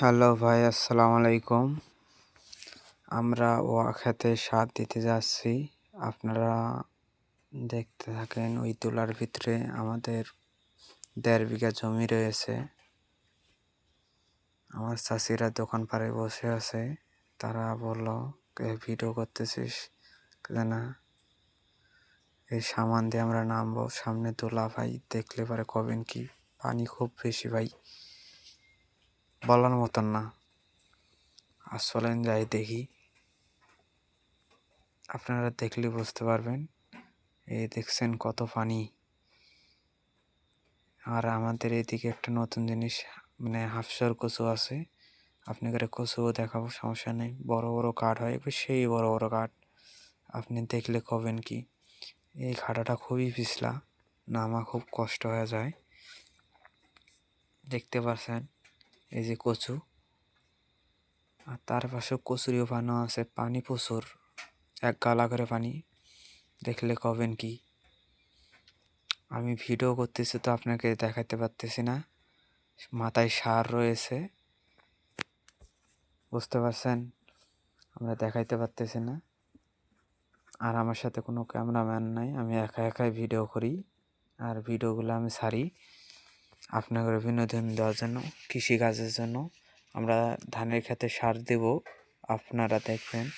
Hello ভাই, আসসালামু আলাইকুম। আমরা ওয়া খেতে সার দিতে যাচ্ছি। আপনারা দেখতে থাকেন ওই তুলার ভিতরে আমাদের দেড় বিঘা জমি রয়েছে। আমার চাষিরা দোকান পাড়ে বসে আছে। তারা বলল ভিডিও করতেছিস? না এই সামান দিয়ে আমরা নামবো। সামনে তোলা ভাই দেখলে পারে কবেন কি? পানি খুব বেশি ভাই। বলার মতন না। চলেন যাই দেখি। আপনারা দেখলে বুঝতে পারবেন। এই দেখছেন কত পানি আর আমাদের এদিকে একটা নতুন জিনিস মানে হাফসর কচু আছে। আপনাদের কচুও দেখাবো, সমস্যা নেই। বড় বড় কাঠ হয় সেই বড় বড় কাঠ। আপনি দেখলে কবেন কি? এই খাটাটা খুবই পিছলা, নামা খুব কষ্ট হয়ে যায়। দেখতে পাচ্ছেন এই যে কচু। আর তার পাশে কচুরিও বানো আছে, পানি প্রচুর, এক গালা করে পানি। দেখলে কবেন কি? আমি ভিডিও করতেছি তো আপনাকে দেখাতে পারতেছি না। মাথায় সার রয়েছে। বুঝতে পারছেন? আমরা দেখাইতে পারতেছি না। আর আমার সাথে কোনো ক্যামেরাম্যান নাই, আমি একা একাই ভিডিও করি। আর ভিডিওগুলো আমি ছাড়ি। আপনাদের বিনোদন দেওয়ার জন্য, কৃষিকাজের জন্য। আমরা ধানের খেতে সার দেব, আপনারা দেখবেন।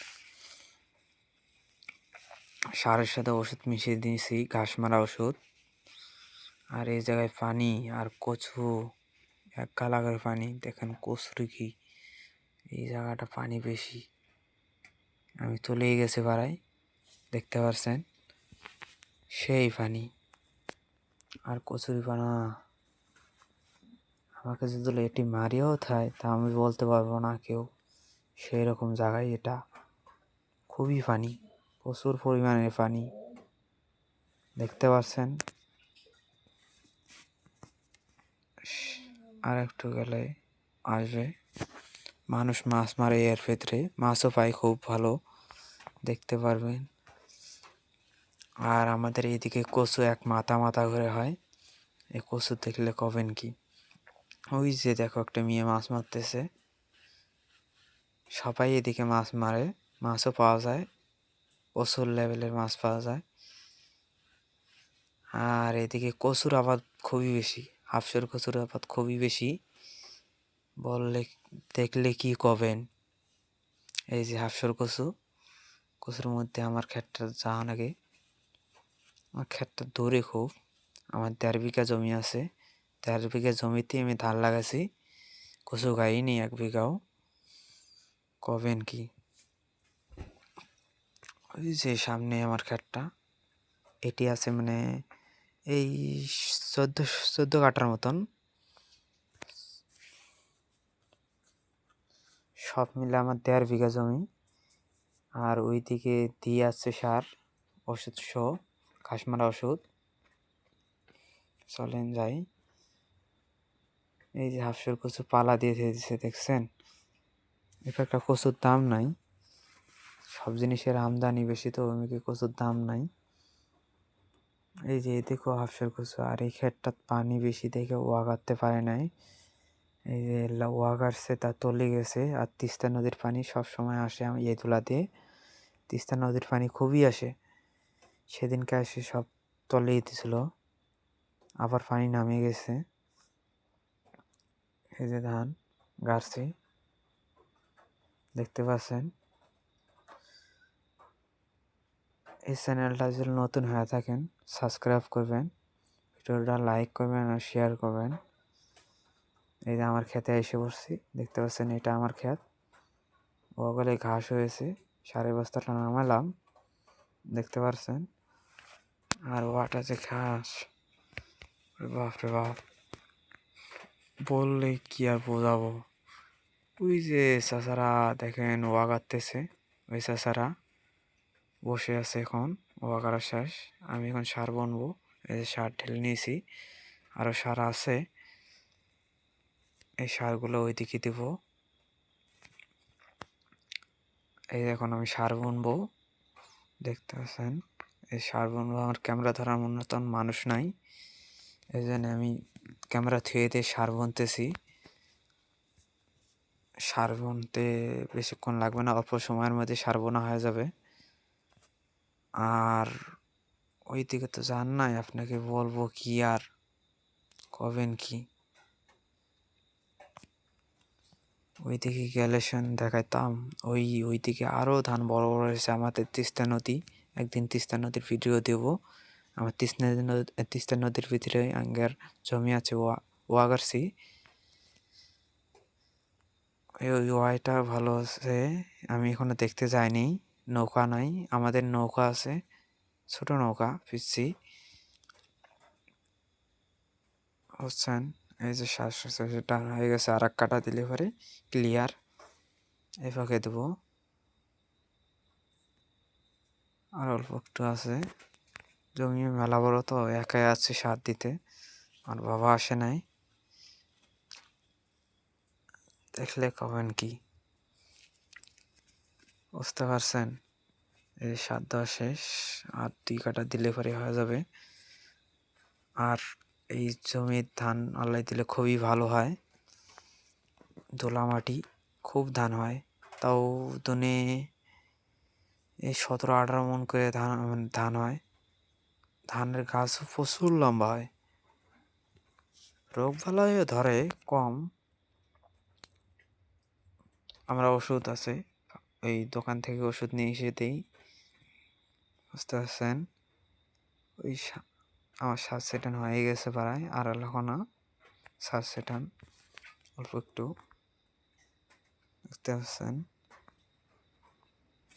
সারের সাথে ওষুধ মিশিয়ে দিয়েছি, ঘাস মারা ওষুধ। আর এই জায়গায় পানি আর কচু, এক কালাগের পানি। দেখেন কচুরি কি, এই জায়গাটা পানি বেশি। আমি চলেই গেছে পাড়ায়, দেখতে পারছেন? সেই পানি। আর কচুরি পানা আমাকে যদি এটি মারিয়েও থায় তা আমি বলতে পারব না কেউ। সেই রকম জায়গায় এটা খুবই পানি প্রচুর পরিমাণে পানি দেখতে পাচ্ছেন? আর একটু গেলে আসবে। মানুষ মাছ মারে এর ভেতরে, মাছও পায় খুব ভালো, দেখতে পারবেন। আর আমাদের এদিকে কচু এক মাথা মাথা করে হয়, এই কচু দেখলে কবেন কি? ওই যে দেখো একটা মেয়ে মাছ মারতেছে। সবাই এদিকে মাছ মারে, মাছও পাওয়া যায়, প্রচুর লেভেলের মাছ পাওয়া যায়। আর এদিকে কচুর আবাদ খুবই বেশি, হাফসর কচুর আবাদ খুবই বেশি। বললে, দেখলে কি কবেন? এই যে হাফসর কচু, কচুর মধ্যে আমার ক্ষেতটা যাওয়া লাগে আমার ক্ষেতটা দূরে খুব, আমার দেড় বিঘা জমি আছে। দেড় বিঘা জমিতে আমি ধান লাগাইছি, কচু গাইনি এক বিঘাও। কবেন কি? ওই যে সামনে আমার ক্ষেতটা, এটি আছে মানে এই চোদ্দ চোদ্দ কাটার মতন। সব মিলে আমার দেড় বিঘা জমি। আর ওই দিকে দিয়ে আসছে সার ওষুধ সহ ঘাসমারা ওষুধ। চলেন যাই। এই যে হাফসুর কচু পালা দিয়ে দিয়ে দিয়েছে দেখছেন? এটা একটা কচুর দাম নাই। সব জিনিসের আমদানি বেশি, তো ওইদিকে কচুর দাম নাই। এই যে এদিকেও হাফসুর কচু, আর এই ক্ষেতটা পানি বেশি দেখে ওয়াগাতে পারে নাই। এই যে ওয়াগারছে তা তলে গেছে, আর তিস্তা নদীর পানি সব সময় আসে এই দিয়ে। তিস্তা নদীর পানি খুবই আসে। সেদিনকে এসে সব তলে দিছিল, আবার পানি নামে গেছে। এই যে ধান গাছছে দেখতে পাচ্ছেন? এই চ্যানেলটা যদি নতুন হয়ে থাকেন, সাবস্ক্রাইব করবেন, ভিডিওটা লাইক করবেন আর শেয়ার করবেন। এই যে আমার খেতে এসে পড়ছি, দেখতে পাচ্ছেন এটা আমার ক্ষেত। ওগুলো ঘাস হয়েছে, সাড়ে বস্তাটা নামালাম, দেখতে পাচ্ছেন? আর ওয়াটা যে ঘাস বাপরে বাপ। বললে কি আর বোঝাবো? ওই যে চাচারা দেখেন ওয়াগাতেছে ওই চাচারা বসে আছে এখন। ওয়াগারা শেষ। আমি এখন সার বনবো। এই যে সার ঢেলে নিয়েছি। আরও সার আছে। এই সারগুলো ওইদিকে দেব। এই এখন আমি সার বুনবো। দেখতে পাচ্ছেন? এই সার বুনবো। আমার ক্যামেরা ধরার মতন মানুষ নাই। এই জন্য আমি ক্যামেরা থুয়ে দিয়ে সার বুনতেছি সার বুনতে বেশিক্ষণ লাগবে না, অল্প সময়ের মধ্যে সার বোনা হয়ে যাবে। আর ওই দিকে তো যান নাই, আপনাকে বলব কি আর, কবেন কি? ওই দিকে গেলে সেন দেখাইতাম, ওই ওই দিকে আরও ধান বড় বড় হয়েছে আমাদের তিস্তা নদী, একদিন তিস্তা নদীর ভিডিও দেব। আমার তিস্তা নদী তিস্তা নদীর ভিতরে আঙ্গের জমি আছে ওয়া ওয়াগারসি ওই ওয়াইটা ভালো আছে আমি এখনও দেখতে যাইনি নৌকা নাই আমাদের নৌকা আছে ছোট নৌকা পিচ্ছি বুঝছেন এই যে শ্বাস সেটা হয়ে গেছে আর এক কাটা দিলে পরে ক্লিয়ার এই ফাঁকে দেবো আর অল্প একটু আছে জমি মেলা বড় তো, একাই আছে সার দিতে। আর বাবা আসে নাই। দেখলে কবেন কি? বুঝতে পারছেন? এই সাত দেওয়া শেষ, আর দুই কাটা দিলে পরে হয়ে যাবে। আর এই জমির ধান আল্লাহ দিলে খুবই ভালো হয়। দোলা মাটি খুব ধান হয়। তাও দনে এই সতেরো আঠারো মন করে ধান ধান হয়। ধানের গাছ প্রচুর লম্বা হয়। রোগ বালাইও ধরে কম। আমরা ওষুধ আছে, এই দোকান থেকে ওষুধ নিয়ে এসে দিই। বুঝতে পারছেন? ওই আমার শ্বাস সেটান হয়ে গেছে প্রায়, আর এখন শ্বাস সেটান অল্প একটু। দেখতে পাচ্ছেন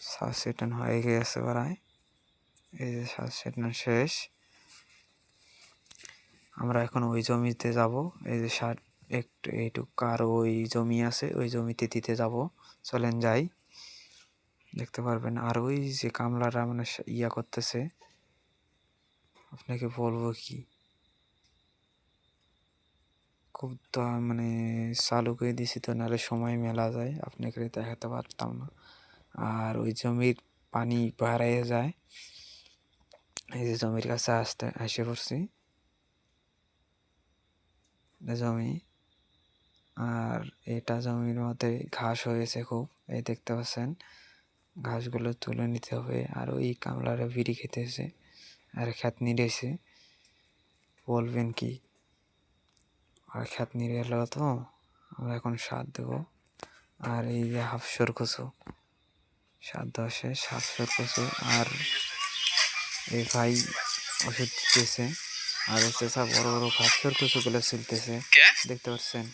শ্বাস সেটান হয়ে গেছে প্রায়। এই যে সেটান শেষ। আমরা এখন ওই জমিতে যাব। এই যে সার একটু এইটুক আর ওই জমি আছে, ওই জমিতে দিতে যাব। চলেন যাই। দেখতে পারবেন, আর ওই যে কামলারা মানে ইয়া করতেছে। আপনাকে বলব কি? খুব তো মানে চালু করে দিছি তো, নাহলে সময় মেলা যায়। আপনাকে দেখাতে পারতাম না। আর ওই জমির পানি বাড়াইয়ে যায়। এই যে জমির কাছে আসতে আসে পড়ছি জমি আর এটা জমির মধ্যে ঘাস হয়েছে খুব, এই দেখতে পাচ্ছেন। ঘাসগুলো তুলে নিতে হবে, আর ওই কামলারা বিড়ি খেতেছে, আর খ্যাতনি রয়েছে বলবেন কি? আর খ্যাতনি এলো তো, আমরা এখন সার দেবো। আর এই যে হাফ হাফসর কচু সাত দশে সাতশোর কচু। আর এই ভাই ওষুধ দিতেছে আর হচ্ছে বড় বড় কিছু কচুগুলো ছিলতেছে। দেখতে পাচ্ছেন?